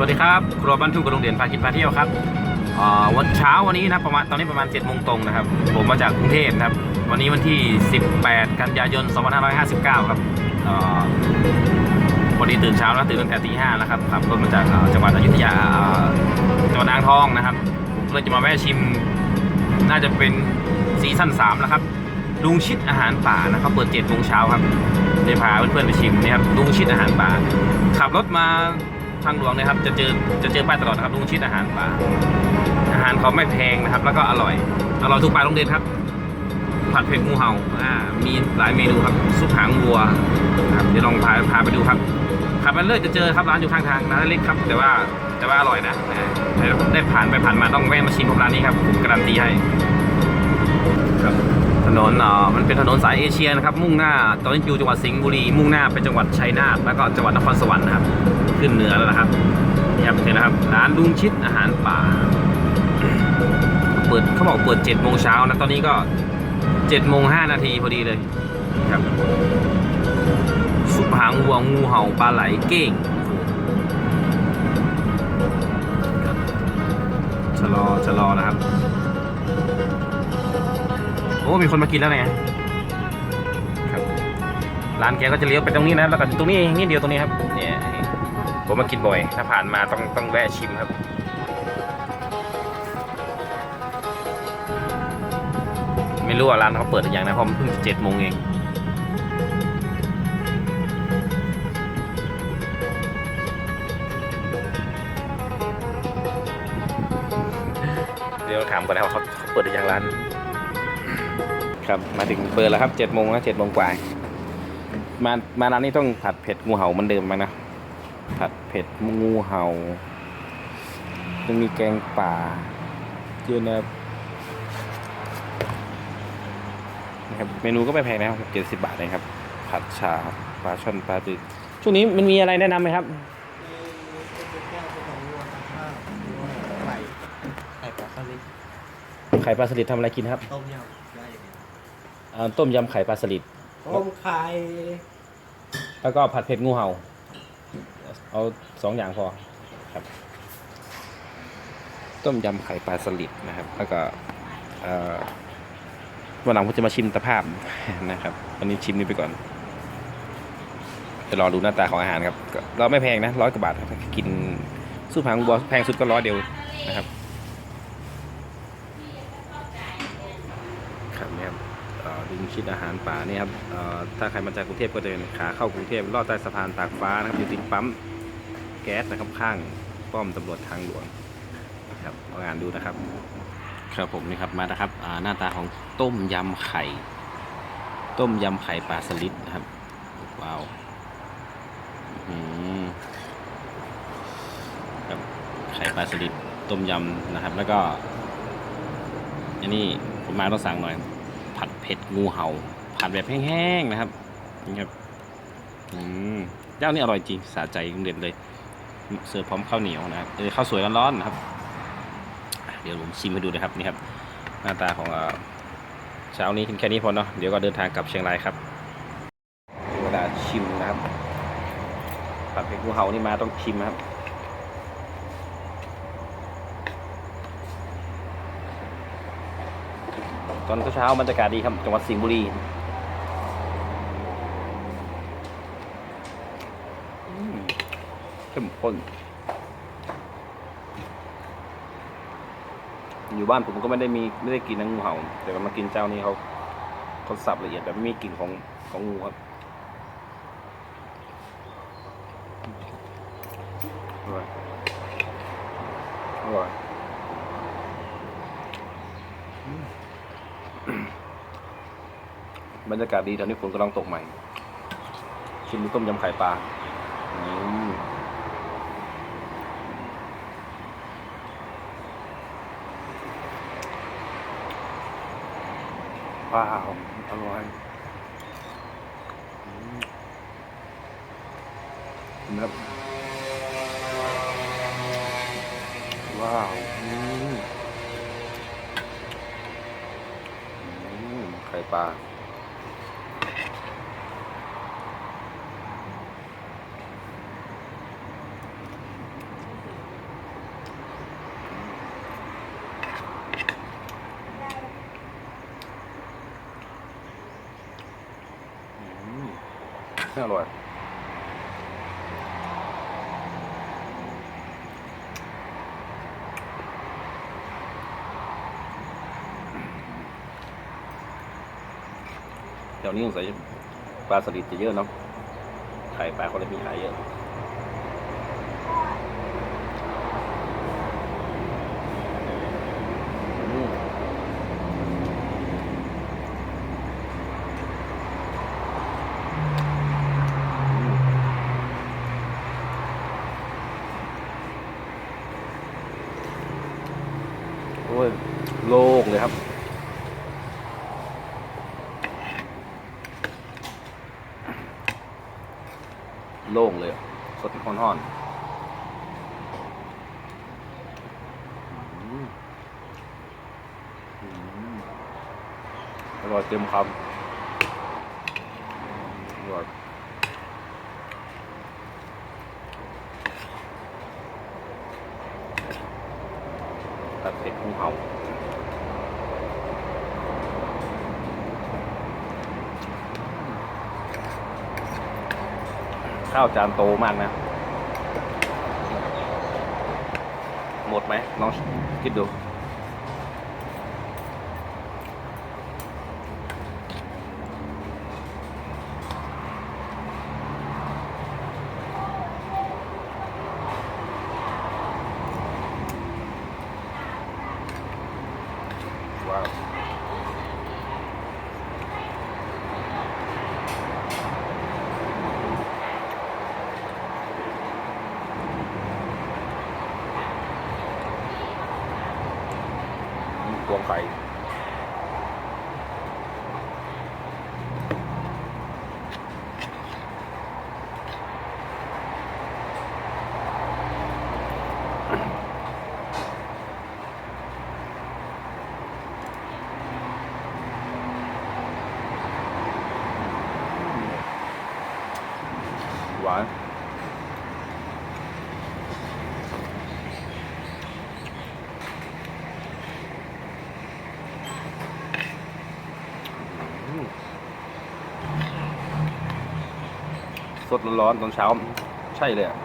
วัสดีครับ ครัวบ้านทุ่งกับโรงเรียนพากินพาเที่ยวครับอ่าวันเช้าวันนี้นะประมาณตอนนี้ประมาณ7จ็ดโมงตรงนะครับ ผมมาจากกรุงเทพนะครับ วันนี้วันที่ 18 กันยายน 2559 ครับอ่าวันนี้ตื่นเช้าแล้วตื่นตั้งแต่ตีห้าแล้วครับขับรถมาจากจังหวัดอยุธยาจังหวัดอ่างทองนะครับผมก็เลยจะมาแวะชิม น่าจะเป็นซีซั่น3แล้วครับลุงชิดอาหารป่านะเขาเปิด7จ็ดโมงเช้าครับเดี๋ยวพาเพื่อนๆไปชิมนะครับลุงชิดอาหารป่า ขับรถมา ทางหลวงนะครับ จะเจอจะเจอป้ายตลอดนะครับลุงชิดอาหารป่าอาหารเขาไม่แพงนะครับ แล้วก็อร่อยอร่อยทุกปลายโรงเรียนครับ ผัดเผ็ดงูเห่าอ่ามีหลายเมนูครับซุปหางวัวนะครับเดี๋ยวลองพาพาไปดูครับขับมาเรื่อยจะเจอครับร้านอยู่ข้างทางร้านเล็กครับ แต่ว่าแต่ว่าอร่อยนะได้ผ่านไปผ่านมาต้องแวะมาชิมของร้านนี้ครับผมการันตีให้ครับถนนอ่อมันเป็นถนนสายเอเชียนะครับมุ่งหน้าตอนนี้อยู่จังหวัดสิงห์บุรีมุ่งหน้าไปจังหวัดชัยนาทแล้วก็จังหวัดนครสวรรค์นะครับ ขึ้นเหนือแล้วนะครับนี่ครับเห็นนะครับ ร้านลุงชิดอาหารป่า เปิดเขาบอกเปิด7จ็ดโมงเช้านะ ตอนนี้ก็7จ็ดโมงห้านาทีพอดีเลยครับซุปหางวัวงูเห่าปลาไหลเก้งชะลอชะลอนะครับ โอ้ มีคนมากินแล้วไงครับร้านแกก็จะเลี้ยวไปตรงนี้นะแล้วก็ตรงนี้นี่เดียวตรงนี้ครับน ผมมากินบ่อย ถ้าผ่านมาต้องต้องแวะชิมครับ ไม่รู้ว่าร้านเขาเปิดหรือยังนะเพราะมันเพิ่งเจ็ดโมงเองเดี๋ยวถามก่อนนะว่าเขาเขาเปิดหรือยังร้าน ครับมาถึงเปิดแล้วครับเจ็ดโมงแล้วเจ็ดโมงกว่ามามาร้านนี้ต้องผัดเผ็ดงูเห่าเหมันเดิมไหมนะผัด เผ็ดงูเห่าจะมีแกงป่าเยอะนะครับนะครับ เมนูก็ไม่แพงนะครับเจ็ดสิบบาทเองครับ ผัดชาปลาช่อนปลาจืดช่วงนี้มันมีอะไรแนะนำไหมครับ ไข่ไข่ปลาสลิดไข่ปลาสลิดทำอะไรกินครับต้มยำได้อย่างเงี้ยอ่าต้มยำไข่ปลาสลิดต้มไข่แล้วก็ผัดเผ็ดงูเห่า เอาสองอย่างพอครับ ต้มยำไข่ปลาสลิดนะครับ แล้วก็วันหลังผมจะมาชิมตะภาพนะครับ วันนี้ชิมนี้ไปก่อนจะรอดูหน้าตาของอาหารครับก็เราไม่แพงนะร้อยกว่าบาทครับกินสู้หางบัวแพงสุดก็ร้อยเดียวนะครับ ครับเนี่ย ครับเอ่อลุงชิดอาหารป่าเนี่ยครับถ้าใครมาจากกรุงเทพก็เดินขาเข้ากรุงเทพลอดใต้สะพานตากฟ้านะครับอยู่ติดปั๊มแก๊สนะครับข้างป้อมตำรวจทางหลวงครับเอางานดูนะครับ ครับผมนี่ครับมานะครับหน้าตาของต้มยำไข่ ต้มยำไข่ปลาสลิดนะครับว้าวครับไข่ปลาสลิดต้มยำนะครับ แล้วก็ อันนี้ผมมาต้องสั่งหน่อย ผัดเผ็ดงูเห่า ผัดแบบแห้งๆนะครับนี่ครับอืมเจ้านี่อร่อยจริงสะใจเด็ดเลยเสิร์ฟพร้อมข้าวเหนียวนะเออข้าวสวยร้อนๆนะครับ เดี๋ยวผมชิมให้ดูนะครับนี่ครับ หน้าตาของเช้านี้แค่นี้พอเนาะเดี๋ยวก็เดินทางกลับเชียงรายครับเวลาชิมนะครับผัดเผ็ดงูเห่านี่มาต้องชิมนะครับ ตอนเช้าบรรยากาศดีครับจังหวัดสิงห์บุรีเข้มข้นอยู่บ้านผมก็ไม่ได้มีไม่ได้กินน้ำงูเห่า แต่ว่ามากินเจ้านี้เขาเขาสับละเอียดแบบไม่มีกลิ่นของของงูครับอร่อยอร่อย บรรยากาศดีตอนนี้ฝนกำลังตกใหม่ชิมต้มยำไข่ปลาว้าวอร่อยนไหมครับว้าวไข่ปลา อร่อยเดี๋ยวนี้สงสัยปลาสลิดจะเยอะเนาะไข่ปลาเขาเลยมีขายเยอะ อืมโอ้ย โล่งเลยครับ โล่งเลย สดห่อนๆอืมอืมอร่อยเต็มคำอร่อยตัดเผ็ดของเขา ข้าวจานโตมากนะ หมดไหมลองคิดดู ว้าวนี่พวงไข่ห วานสดร้อนๆตอนเช้า ใช่เลยอะ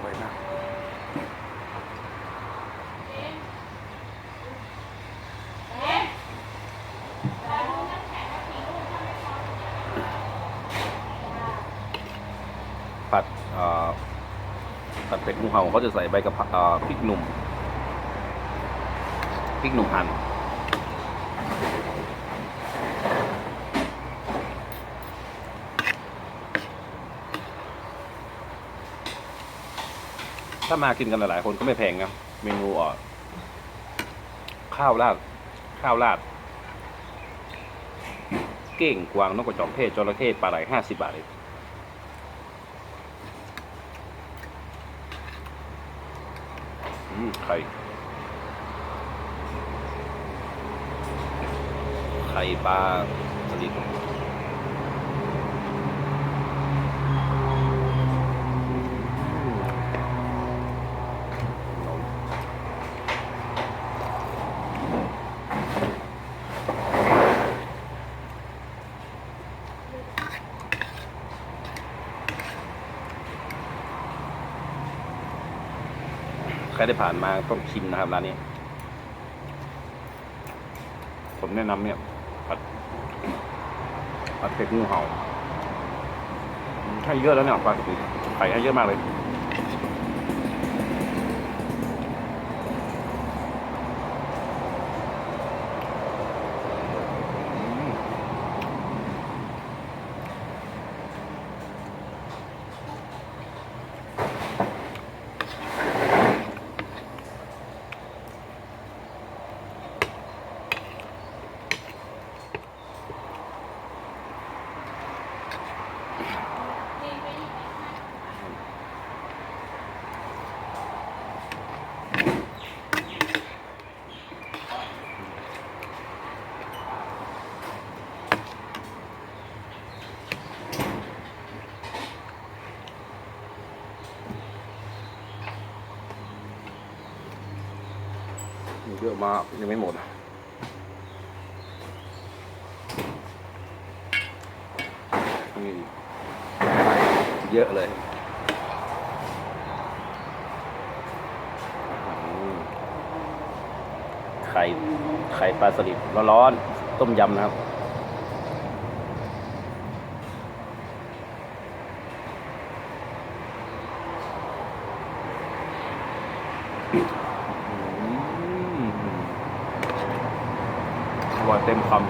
ไว้นะผัดเอ่อ ผัดเป็ดงูเห่าเขาจะใส่ใบกะเพราพริกหนุ่มพริกหนุ่มหั่นถ้ามากินกันหลายๆคนก็ไม่แพงนะเมนูอ่อข้าวราด ข้าวราด เก้งกวางนกกระจอกเทศจระเข้ปลาไหลห้าสิบบาทเองอืม ไข่ไข่ปลาสลิด ได้ผ่านมาต้องชิมนะครับร้านนี้ ผมแนะนำเนี่ยผัดผัดเผ็ดงูเห่าให้เยอะแล้วเนี่ยปลาสลิดไข่ให้เยอะมากเลย มายังไม่หมดนี่เยอะเลยไข่ไข่ปลาสลิดร้อนๆต้มยำนะครับ อืมอร่อยเต็มคำ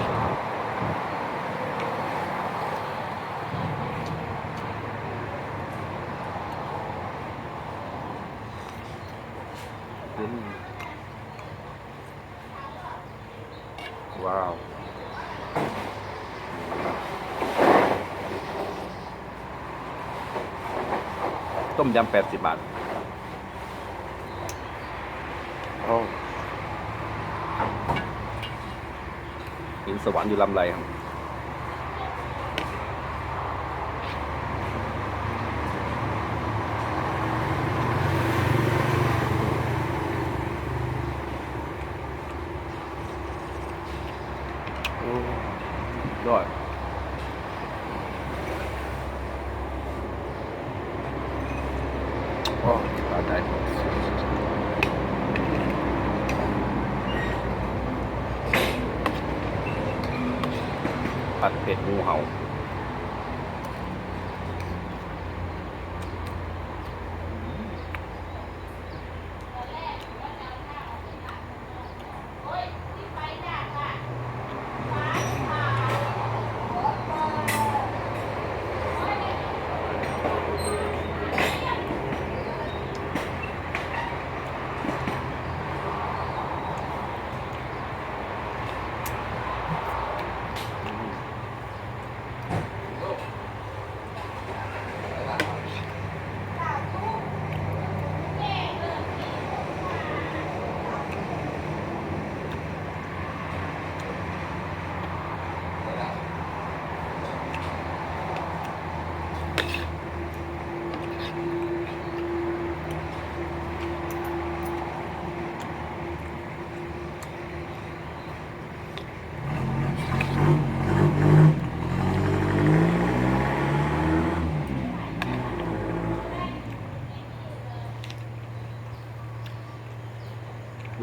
อืมว้าว ต้มยำแปดสิบบาทโอ้หินสวรรค์อยู่ลำไรครับ โ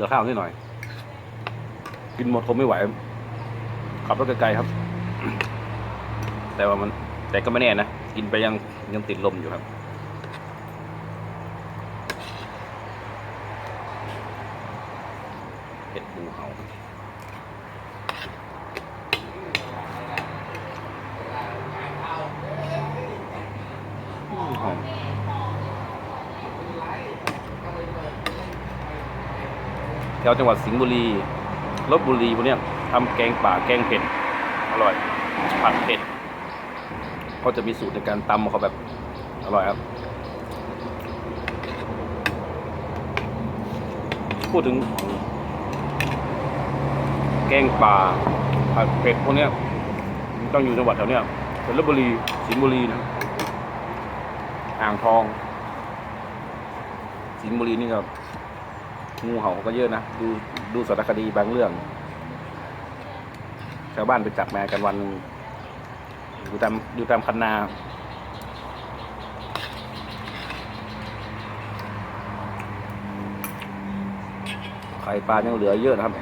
ลือข้าวนิดหน่อย กินหมดคงไม่ไหว ขับรถไกลๆครับ แต่ว่ามัน แต่ก็ไม่แน่นะ กินไปยังยังติดลมอยู่ครับ เห็ดปูเฮาอืมหอม แถวจังหวัดสิงห์บุรีลบบุรีพวกเนี้ยทำแกงป่าแกงเผ็ดอร่อยผัดเผ็ดเขาจะมีสูตรในการตำเขาแบบอร่อยครับ พูดถึง แกงป่าผัดเผ็ดพวกเนี้ยต้องอยู่จังหวัดแถวเนี้ยเป็นลบบุรีสิงห์บุรีนะอ่างทอง สิงห์บุรีนี่ก็ งูเห่าก็เยอะนะดูดูสารคดีบางเรื่อง ชาวบ้านไปจับมากันวันอยู่ตามอยู่ตามคันนาไข่ปลายังเหลือเยอะนะครับ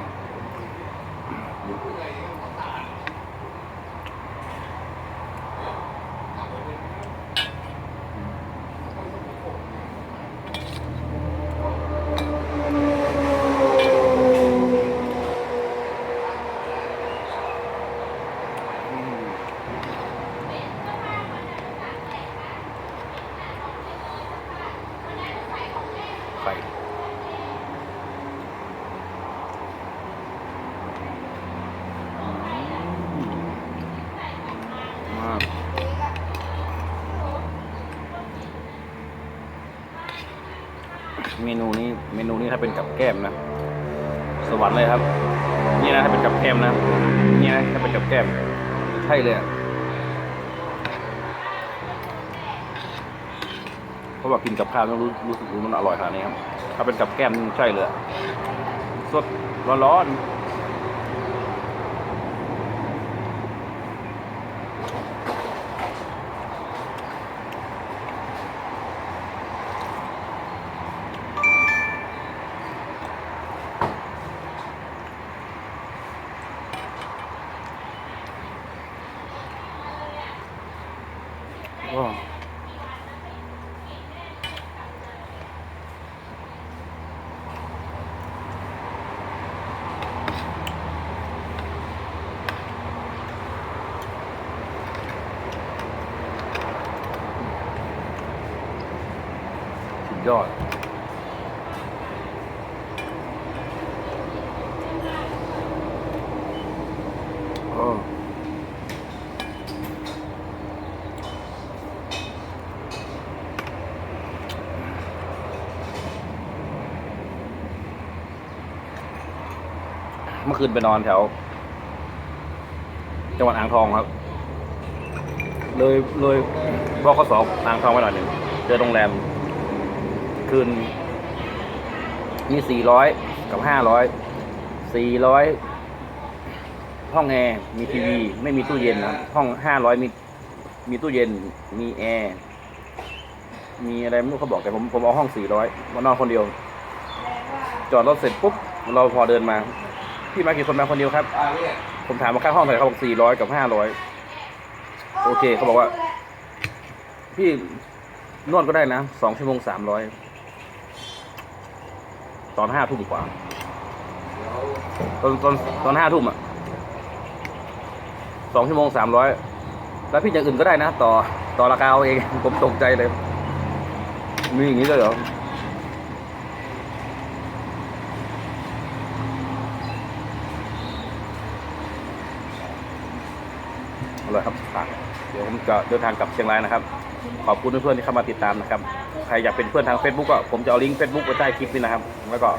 เมนูนี้เมนูนี้ถ้าเป็นกับแก้มนะ สวรรค์เลยครับ นี่นะถ้าเป็นกับแก้มนะนี่นะถ้าเป็นกับแก้มใช่เลยเพราะว่ากินกับข้าวต้องรู้รู้สึกรู้มันอร่อยขนาดนี้ครับ ถ้าเป็นกับแก้มใช่เลยสดร้อนร้อนๆ เมื่อคืนไปนอนแถว จังหวัดอ่างทองครับ เลยเลยบกสอ่างทองไปหน่อยหนึ่งเจอโรงแรม คืนมีสี่ร้อยกับห้าร้อยสี่ร้อย ห้องแอร์มีทีวีไม่มีตู้เย็นนะครับห้องห้าร้อยมีมีตู้เย็นมีแอร์มีอะไรไม่รู้เขาบอกแต่ผมผมเอาห้องสี่ร้อยมานอนคนเดียว จอดรถเสร็จปุ๊บเราพอเดินมาพี่มากี่คนมาคนเดียวครับ ผมถามว่าค่าห้องเท่าไหร่เขาบอกสี่ร้อยกับห้าร้อยโอเคเขาบอกว่า พี่นวดก็ได้นะสองชั่วโมงสามร้อยตอนห้าทุ่มกว่า ตอนตอนตอนห้าทุ่มอะ สองชั่วโมงสามร้อยแล้วพี่อย่างอื่นก็ได้นะ ต่อต่อราคาเอาเองผมตกใจเลย มีอย่างนี้ด้วยเหรออาเลยครับฝากเดี๋ยวผมจะเดินทางกลับเชียงรายนะครับ ขอบคุณเพื่อนๆที่เข้ามาติดตามนะครับ ใครอยากเป็นเพื่อนทาง Facebook ก็ผมจะเอาลิงก์ Facebook ไว้ใต้คลิปนี้นะครับ แล้วก็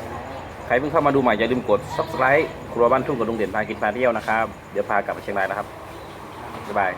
ใครเพิ่งเข้ามาดูใหม่อย่าลืมกด subscribe ครัวบ้านทุ่งกับลุงเด่นพากินพาเที่ยวนะครับ เดี๋ยวพากลับไปเชียงรายนะครับ บ๊าย